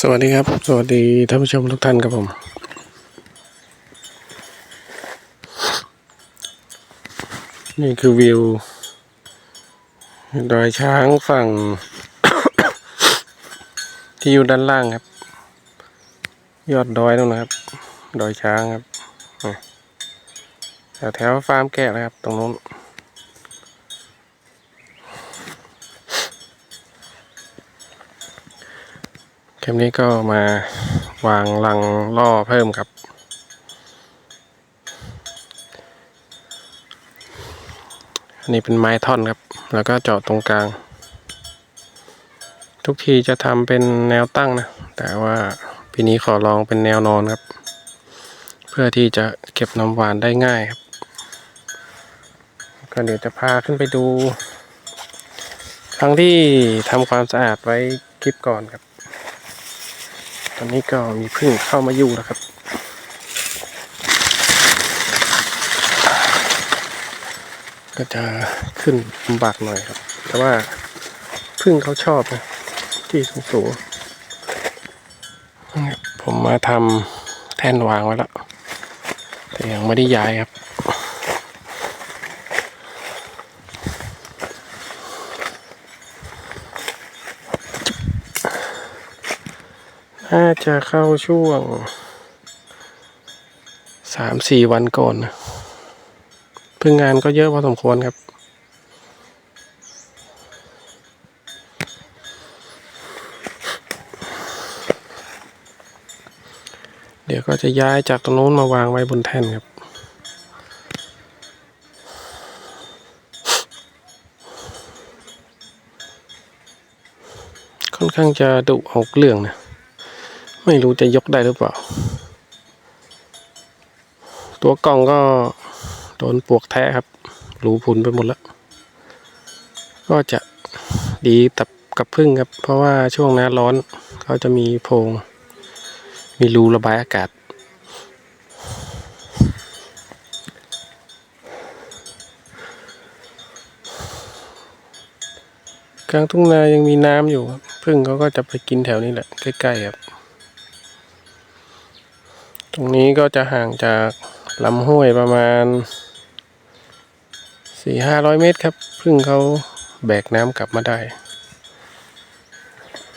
สวัสดีครับ สวัสดีท่านผู้ชมทุกท่านครับผม นี่คือวิว ดอยช้างฝั่ง ที่อยู่ด้านล่างครับ ยอดดอยนั่นะครับ ดอยช้างครับแถวแถวฟาร์มแกะนะครับ ตรงนู้น เกมนี้ก็มาวางรังล่อเพิ่มครับ อันนี้เป็นไม้ท่อนครับ แล้วก็เจาะตรงกลาง ทุกทีจะทำเป็นแนวตั้งนะ แต่ว่าปีนี้ขอลองเป็นแนวนอนครับ เพื่อที่จะเก็บน้ำหวานได้ง่ายครับ ก็เดี๋ยวจะพาขึ้นไปดู ครั้งที่ทำความสะอาดไว้คลิปก่อนครับ ตอนนี้ก็มีพึ่งเข้ามาอยู่แล้วครับ ก็จะขึ้นลำบากหน่อยครับ แต่ว่าพึ่งเขาชอบนะที่สูงสูงผมมาทำแท่นวางไว้แล้ว แต่ยังไม่ได้ย้ายครับ น่าจะเข้าช่วงสามสี่วันก่อนนะพึ่งงานก็เยอะพอสมควรครับ เดี๋ยวก็จะย้ายจากตรงโน้นมาวางไว้บนแท่นครับค่อนข้างจะดุหกเรื่องนะ ไม่รู้จะยกได้หรือเปล่า ตัวกล่องก็โดนปลวกแท้ครับ รูพุนไปหมดแล้ว ก็จะดีตับกับพึ่งครับ เพราะว่าช่วงหน้าร้อนเขาจะมีโพรงมีรูระบายอากาศ กลางทุ่งนายังมีน้ำอยู่ครับพึ่งเขาก็จะไปกินแถวนี้แหละ ใกล้ๆครับ ตรงนี้ก็จะห่างจากลำห้วยประมาณสี่ห้าร้อยเมตรครับพึ่งเขาแบกน้ำกลับมาได้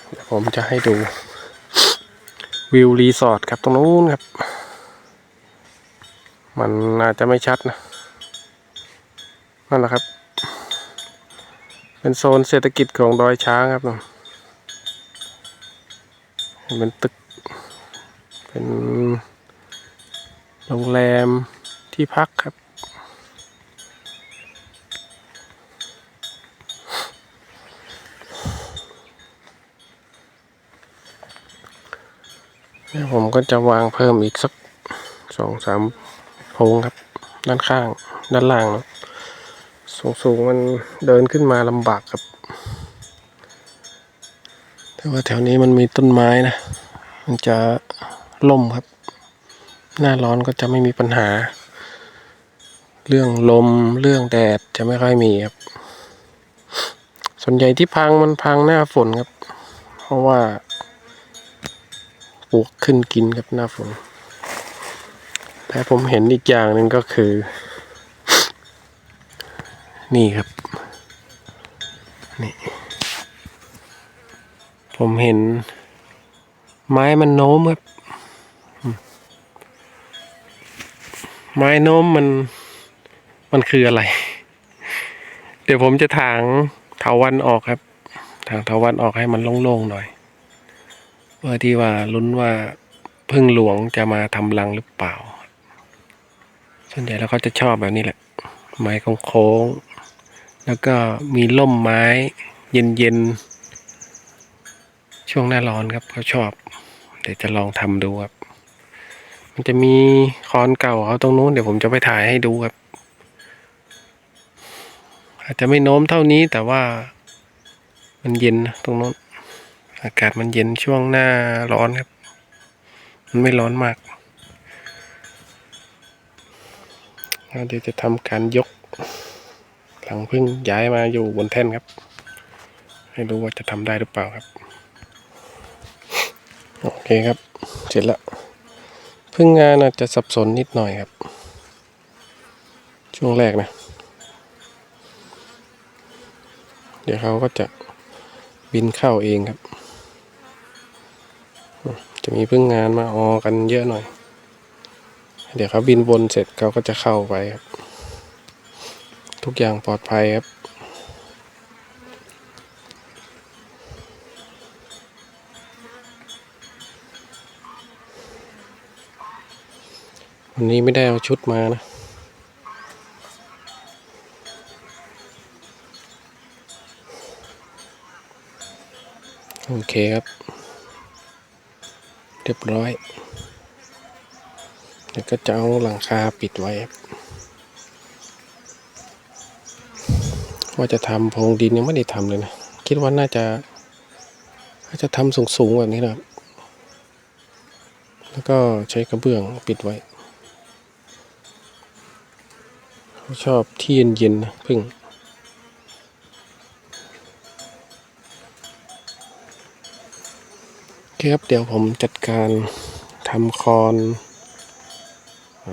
เดี๋ยวผมจะให้ดู วิวรีสอร์ทครับตรงนู้นครับ มันอาจจะไม่ชัดนะ นั่นแหละครับ เป็นโซนเศรษฐกิจของดอยช้างครับนะเป็นตึก เป็น โรงแรมที่พักครับเดี๋ยวผมก็จะวางเพิ่มอีกสักสองสามโพงครับ ด้านข้าง ด้านล่างเนอะสูงสูงๆมันเดินขึ้นมาลำบากครับ แต่ว่าแถวนี้มันมีต้นไม้นะ มันจะล่มครับ หน้าร้อนก็จะไม่มีปัญหา เรื่องลมเรื่องแดดจะไม่ค่อยมีครับ ส่วนใหญ่ที่พังมันพังหน้าฝนครับ เพราะว่าปลวกขึ้นกินครับหน้าฝน แต่ผมเห็นอีกอย่างหนึ่งก็คือ นี่ครับ นี่ ผมเห็น ไม้มันโน้มครับ ไม้โน้มมันมันคืออะไร เดี๋ยวผมจะถางเถาวันออกครับ ถางเถาวันออกให้มันโล่งๆหน่อยเพื่อที่ว่าลุ้นว่าพึ่งหลวงจะมาทำรังหรือเปล่า ส่วนใหญ่แล้วเขาจะชอบแบบนี้แหละ ไม้โค้งๆแล้วก็มีล่มไม้ เย็นๆช่วงหน้าร้อนครับเขาชอบ เดี๋ยวจะลองทำดูครับ มันจะมีคอนเก่าเขาตรงนู้นเดี๋ยวผมจะไปถ่ายให้ดูครับ อาจจะไม่โน้มเท่านี้แต่ว่า มันเย็นนะตรงนู้น อากาศมันเย็นช่วงหน้าร้อนครับ มันไม่ร้อนมากเดี๋ยวจะทำการยก หลังพึ่งย้ายมาอยู่บนแท่นครับ ให้รู้ว่าจะทำได้หรือเปล่าครับ โอเคครับ เสร็จแล้ว พึ่งงานอาจจะสับสนนิดหน่อยครับ ช่วงแรกนะ เดี๋ยวเขาก็จะบินเข้าเองครับ จะมีพึ่งงานมาออกันเยอะหน่อย เดี๋ยวเขาบินวนเสร็จเขาก็จะเข้าไปครับ ทุกอย่างปลอดภัยครับ วันนี้ไม่ได้เอาชุดมานะ โอเคครับ เรียบร้อยเดี๋ยวก็จะเอาหลังคาปิดไว้ครับว่าจะทำโพรงดินยังไม่ได้ทำเลยนะ คิดว่าน่าจะน่าจะทำสูงๆแบบนี้นะครับ แล้วก็ใช้กระเบื้องปิดไว้ เขา ชอบที่เย็นๆนะพึ่งครับเดี๋ยวผมจัดการทำคอนอ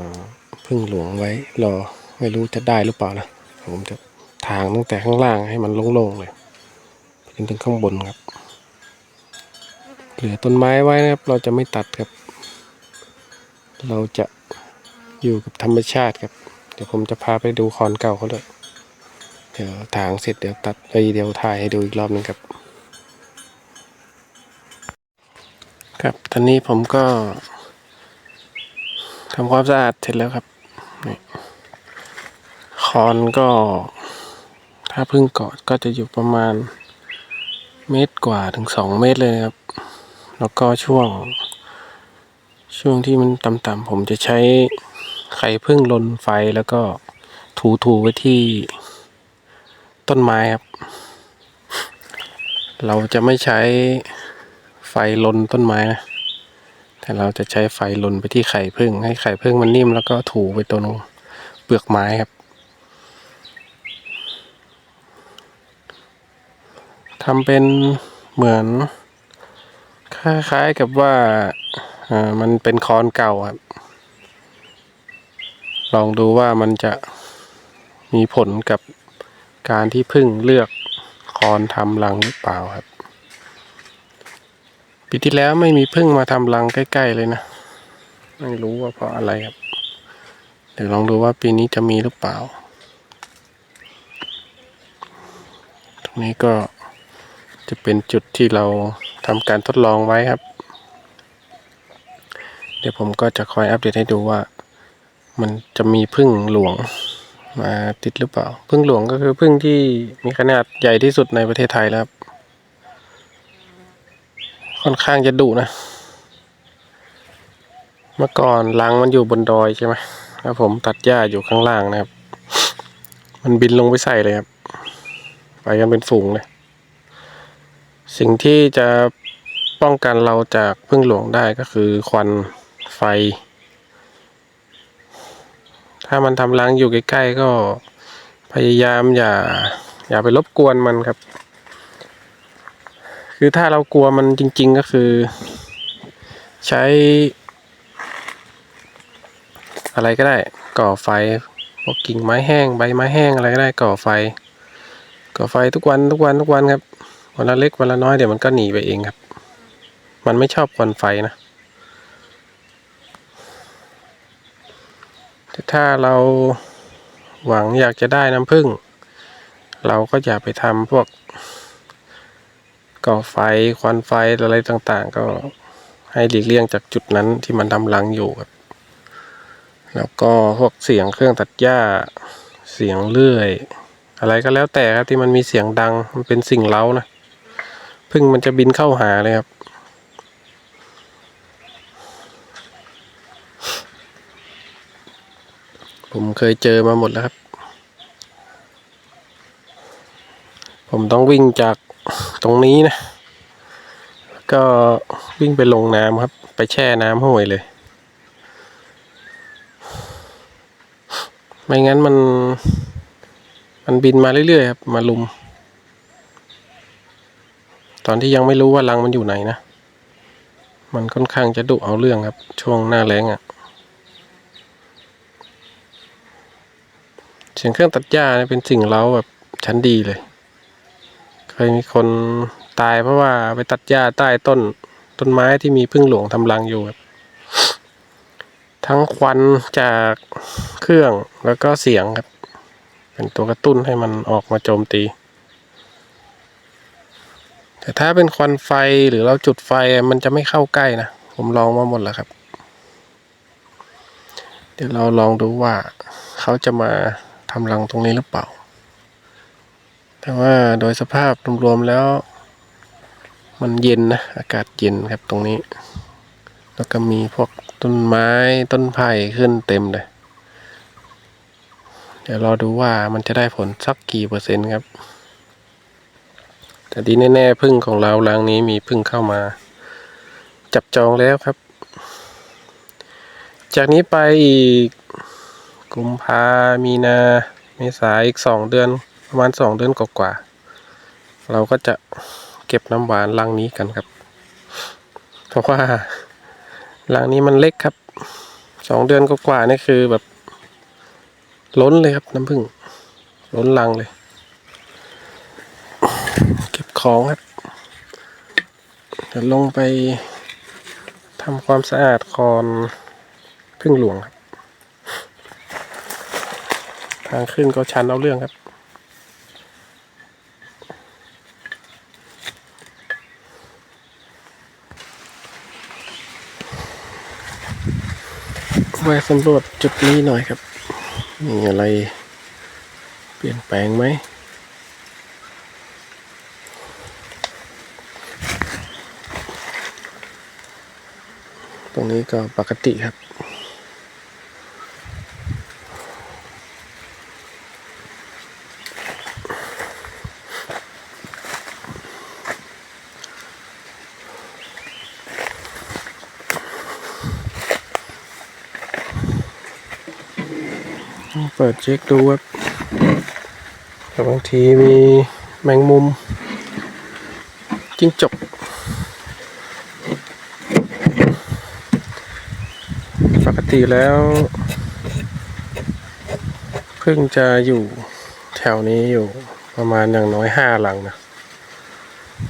พึ่งหลวงไว้รอไม่รู้จะได้หรือเปล่านะ ผมจะทางตั้งแต่ข้างล่างให้มันโล่งๆเลยจนถึงข้างบนครับ เหลือต้นไม้ไว้นะครับ เราจะไม่ตัดครับ เราจะอยู่กับธรรมชาติครับ เดี๋ยวผมจะพาไปดูคอนเก่าเขาด้วยเดี๋ยวทางเสร็จเดี๋ยวตัดไปเดี๋ยวถ่ายให้ดูอีกรอบหนึงครับ ครับตอนนี้ผมก็ทำความสะอาดเสร็จแล้วครับนี่คอนก็ ถ้าพึ่งเกาะก็จะอยู่ประมาณเมตรกว่าถึงสองเมตรเลยครับ แล้วก็ช่วง ช่วงที่มันต่ำๆผมจะใช้ ไข่พึ่งลนไฟแล้วก็ถูๆไว้ที่ต้นไม้ครับ เราจะไม่ใช้ไฟลนต้นไม้นะ แต่เราจะใช้ไฟลนไปที่ไข่พึ่ง ให้ไข่พึ่งมันนิ่มแล้วก็ถูไปตรงเปลือกไม้ครับ ทำเป็นเหมือนคล้ายๆกับว่าอ่ามันเป็นคอนเก่าครับ ลองดูว่ามันจะมีผลกับการที่พึ่งเลือกคอนทำรังหรือเปล่าครับปีที่แล้วไม่มีพึ่งมาทำรังใกล้ๆเลยนะ ไม่รู้ว่าเพราะอะไรครับ เดี๋ยวลองดูว่าปีนี้จะมีหรือเปล่า ตรงนี้ก็จะเป็นจุดที่เราทำการทดลองไว้ครับ เดี๋ยวผมก็จะคอยอัปเดตให้ดูว่า มันจะมีพึ่งหลวงมาติดหรือเปล่า พึ่งหลวงก็คือพึ่งที่มีขนาดใหญ่ที่สุดในประเทศไทยแล้วครับค่อนข้างจะดุนะ เมื่อก่อนรังมันอยู่บนดอยใช่ไหมแล้วผมตัดหญ้าอยู่ข้างล่างนะครับ มันบินลงไปใส่เลยครับ ไปกันเป็นฝูงเลย สิ่งที่จะป้องกันเราจากพึ่งหลวงได้ก็คือควันไฟ ถ้ามันทำรังอยู่ใกล้ๆก็พยายามอย่า อย่าไปรบกวนมันครับ คือถ้าเรากลัวมันจริง ๆก็คือ ใช้ อะไรก็ได้ ก่อไฟพวกกิ่งไม้แห้งใบไม้แห้งอะไรก็ได้ก่อไฟ ก่อไฟทุกวันทุกวันทุกวันครับวันละเล็กวันละน้อยเดี๋ยวมันก็หนีไปเองครับ มันไม่ชอบควันไฟนะ แต่ถ้าเราหวังอยากจะได้น้ำผึ้งเราก็อย่าไปทำพวกก่อไฟควันไฟอะไรต่างๆ ก็ให้หลีกเลี่ยงจากจุดนั้นที่มันทำรังอยู่ครับ แล้วก็พวกเสียงเครื่องตัดหญ้าเสียงเลื่อย อะไรก็แล้วแต่ครับที่มันมีเสียงดังมันเป็นสิ่งเล้านะพึ่งมันจะบินเข้าหาเลยครับ ผมเคยเจอมาหมดแล้วครับ ผมต้องวิ่งจากตรงนี้นะ ก็วิ่งไปลงน้ำครับ ไปแช่น้ำห้วยเลย ไม่งั้นมัน มันบินมาเรื่อยๆครับ มาลุม ตอนที่ยังไม่รู้ว่ารังมันอยู่ไหนนะ มันค่อนข้างจะดุเอาเรื่องครับ ช่วงหน้าแรงอะ่ะ สียงเครื่องตัดหญ้าเนี่ยเป็นสิ่งเร้าแบบชั้นดีเลย เคยมีคนตายเพราะว่าไปตัดหญ้าใต้ต้น ต้นไม้ที่มีพึ่งหลวงทำรังอยู่ครับทั้งควันจากเครื่องแล้วก็เสียงครับ เป็นตัวกระตุ้นให้มันออกมาโจมตี แต่ถ้าเป็นควันไฟหรือเราจุดไฟมันจะไม่เข้าใกล้นะ ผมลองมาหมดแล้วครับ เดี๋ยวเราลองดูว่าเขาจะมา ทำรังตรงนี้หรือเปล่า แต่ว่าโดยสภาพรวมๆแล้ว มันเย็นนะ อากาศเย็นครับตรงนี้ แล้วก็มีพวกต้นไม้ต้นไผ่ขึ้นเต็มเลย เดี๋ยวรอดูว่ามันจะได้ผลสักกี่เปอร์เซ็นต์ครับ แต่ดีแน่ๆพึ่งของเรารังนี้มีพึ่งเข้ามา จับจองแล้วครับ จากนี้ไปอีก กุมภามีนา เมษาอีกสองเดือน ประมาณสองเดือนกว่าๆเราก็จะเก็บน้ำหวานรังนี้กันครับ เพราะว่ารังนี้มันเล็กครับสองเดือนกว่าๆนี่คือแบบ ล้นเลยครับน้ำผึ้งล้นรังเลย เก็บของครับเดี๋ยวลงไปทำความสะอาดคอนพึ่งหลวงครับ ทางขึ้นก็ชันเอาเรื่องครับแวะสำรวจจุดนี้หน่อยครับ มีอะไรเปลี่ยนแปลงไหมตรงนี้ก็ปกติครับ ดเช็คดูครับแต่บางทีมีแมงมุมจิ้งจกปกติแล้วเพิ่งจะอยู่แถวนี้อยู่ประมาณอย่างน้อยห้าหลังนะ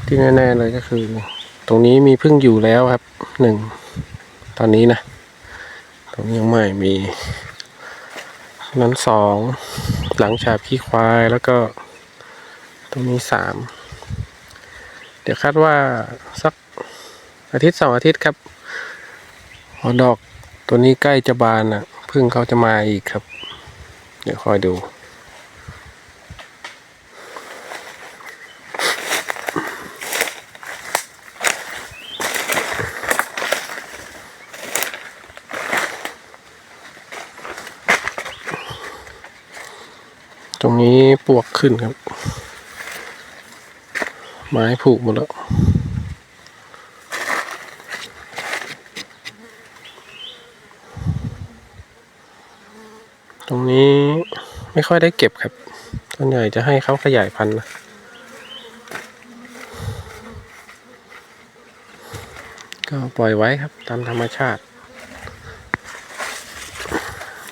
ที่แน่ๆเลยก็คือ ตรงนี้มีพึ่งอยู่แล้วครับหนึ่งตอนนี้นะ ตรงนี้ยังไม่มี นั้นสองหลังฉาบขี้ควายแล้วก็ ตรงนี้สามเดี๋ยวคาดว่าสักอาทิตย์สองอาทิตย์ครับอดอกตัวนี้ใกล้จะบานอะพึ่งเขาจะมาอีกครับ เดี๋ยวคอยดู ตรง นี้ปวกขึ้นครับ ไม้ผูกหมดแล้วตรงนี้ไม่ค่อยได้เก็บครับส่วนใหญ่จะให้เขาขยายพันธุ์นะก็ปล่อยไว้ครับ ตามธรรมชาติ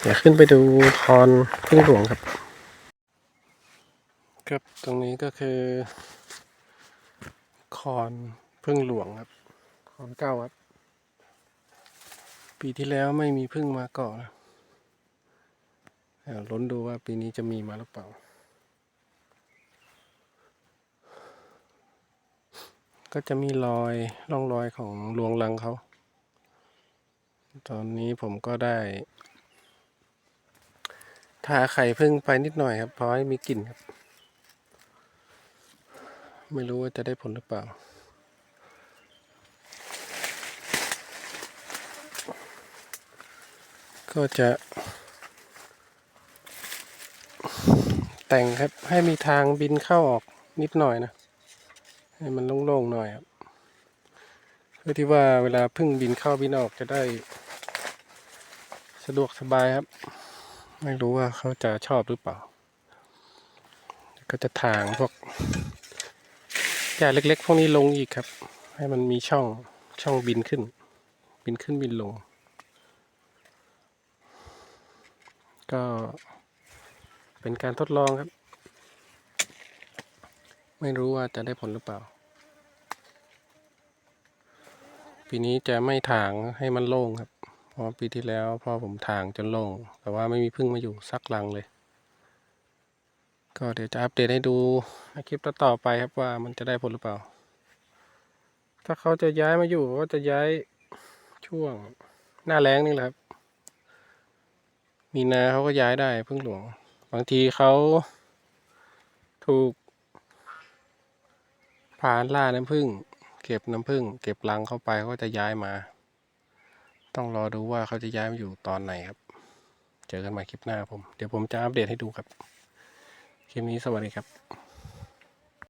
เดี๋ยวขึ้นไปดูคอนพึ่งหลวงครับ ตรงนี้ก็คือ คอนพึ่งหลวงครับ คอนเก้าครับ ปีที่แล้วไม่มีพึ่งมาเกาะนะเดี๋ยวล้นดูว่าปีนี้จะมีมาหรือเปล่า ก็จะมีรอยร่องรอยของรวงรังเขา ตอนนี้ผมก็ได้ทาไข่พึ่งไปนิดหน่อยครับเพราะให้มีกลิ่นครับ ไม่รู้ว่าจะได้ผลหรือเปล่า ก็จะ แต่งครับให้มีทางบินเข้าออกนิดหน่อยนะ ให้มันโล่งๆหน่อยครับ เพื่อที่ว่าเวลาพึ่งบินเข้าบินออกจะได้สะดวกสบายครับ ไม่รู้ว่าเขาจะชอบหรือเปล่า ก็จะทางพวก หญ้าเล็ก ๆ พวกนี้ลงอีกครับ ให้มันมีช่องช่องบินขึ้น บินขึ้นบินลง ก็เป็นการทดลองครับ ไม่รู้ว่าจะได้ผลหรือเปล่า ปีนี้จะไม่ถางให้มันโล่งครับ เพราะปีที่แล้วพ่อผมถางจนโล่ง แต่ว่าไม่มีพึ่งมาอยู่สักรังเลย ก็เดี๋ยวจะอัปเดตให้ดูในคลิปต่อไปครับว่ามันจะได้ผลหรือเปล่า ถ้าเขาจะย้ายมาอยู่ก็จะย้ายช่วงหน้าแล้งนี่แหละครับ มีนาเขาก็ย้ายได้พึ่งหลวง บางทีเขาถูกผ่านล่าน้ำพึ่ง เก็บน้ำพึ่ง เก็บรังเข้าไปเขาก็จะย้ายมา ต้องรอดูว่าเขาจะย้ายมาอยู่ตอนไหนครับ เจอกันใหม่คลิปหน้าผม เดี๋ยวผมจะอัปเดตให้ดูครับ คลิปนี้สวัสดีครับ